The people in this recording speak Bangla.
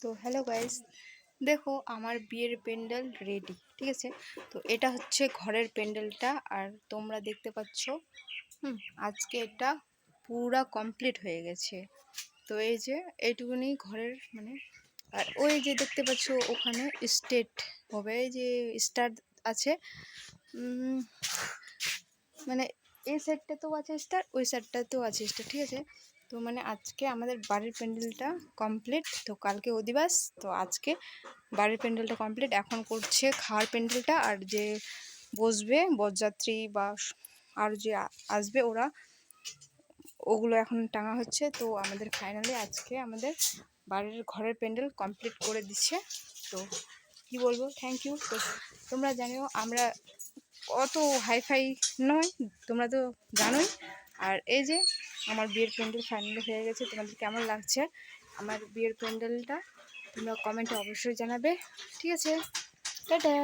তো হ্যালো গাইস দেখো আমার বিয়ের প্যান্ডেল রেডি ঠিক আছে? তো এটা হচ্ছে ঘরের প্যান্ডেলটা আর তোমরা দেখতে পাচ্ছ, হুম, আজকে এটা পুরা কমপ্লিট হয়ে গেছে। তো এই যে এইটুকুনি ঘরের মানে আর ওই যে দেখতে পাচ্ছ ওখানে স্টেট হবে যে স্টার আছে মানে এই সাইডটাতেও আছে স্টার ওই সাইডটাতেও আছে স্টার ঠিক আছে? তো মানে আজকে আমাদের বাড়ির প্যান্ডেলটা কমপ্লিট, তো কালকে অধিবাস, তো আজকে বাড়ির প্যান্ডেলটা কমপ্লিট। এখন করছে খাওয়ার প্যান্ডেলটা আর যে বসবে বরযাত্রী বা আর যে আসবে ওরা, ওগুলো এখন টাঙা হচ্ছে। তো আমাদের ফাইনালি আজকে আমাদের বাড়ির ঘরের প্যান্ডেল কমপ্লিট করে দিচ্ছে। তো কি বলব? থ্যাংক ইউ তো তোমরা জানিও, আমরা অত হাইফাই নয়, তোমরা তো জানোই। আর এই যে আমার বিয়ের প্যান্ডেল ফাইনালি হয়ে গেছে, তোমাদের কেমন লাগছে? আমার বিয়ের প্যান্ডেলটা তোমরা কমেন্টে অবশ্যই জানাবে। ঠিক আছে, টাটা।